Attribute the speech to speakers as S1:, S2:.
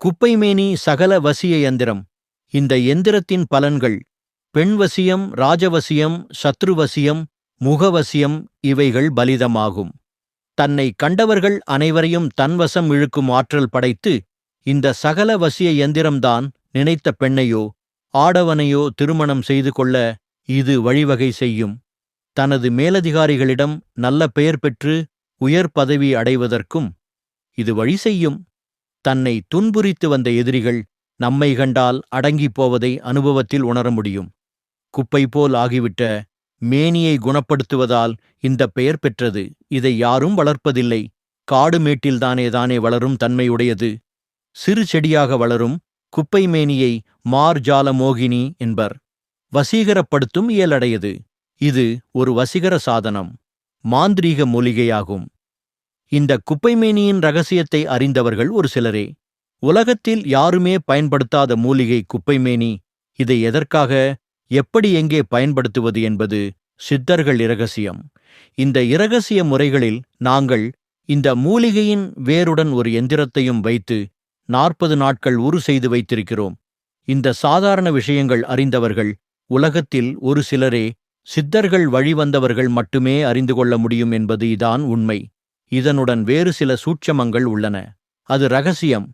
S1: குப்பைமேனி சகல வசிய யந்திரம் இந்த எந்திரத்தின் பலன்கள் பெண்வசியம் ராஜவசியம் சத்ருவசியம் முகவசியம் இவைகள் பலிதமாகும். தன்னை கண்டவர்கள் அனைவரையும் தன்வசம் இழுக்கும் ஆற்றல் படைத்து இந்த சகல வசிய எந்திரம்தான் நினைத்த பெண்ணையோ ஆடவனையோ திருமணம் செய்து கொள்ள இது வழிவகை செய்யும். தனது மேலதிகாரிகளிடம் நல்ல பெயர் பெற்று உயர் பதவி அடைவதற்கும் இது வழி செய்யும். தன்னை துன்புரித்து வந்த எதிரிகள் நம்மை கண்டால் அடங்கிப் போவதை அனுபவத்தில் உணர முடியும். குப்பை போல் ஆகிவிட்ட மேனியை குணப்படுத்துவதால் இந்த பெயர் பெற்றது. இதை யாரும் வளர்ப்பதில்லை. காடு மேட்டில்தானே தானே வளரும் தன்மையுடையது. சிறு செடியாக வளரும் குப்பை மேனியை மார்ஜால மோகினி என்பர். வசீகரப்படுத்தும் இயலடையது. இது ஒரு வசீகர சாதனம். மாந்திரீக மூலிகையாகும். இந்த குப்பைமேனியின் ரகசியத்தை அறிந்தவர்கள் ஒரு சிலரே. உலகத்தில் யாருமே பயன்படுத்தாத மூலிகை குப்பைமேனி இதை எதற்காக எப்படி எங்கே பயன்படுத்துவது என்பது சித்தர்கள் இரகசியம். இந்த இரகசிய முறைகளில் நாங்கள் இந்த மூலிகையின் வேருடன் ஒரு எந்திரத்தையும் வைத்து நாற்பது நாட்கள் உரு செய்து வைத்திருக்கிறோம். இந்த சாதாரண விஷயங்கள் அறிந்தவர்கள் உலகத்தில் ஒரு சிலரே சித்தர்கள் வழிவந்தவர்கள் மட்டுமே அறிந்து கொள்ள முடியும் என்பது இதான் உண்மை. இதனுடன் வேறு சில சூட்சமங்கள் உள்ளன. அது ரகசியம்.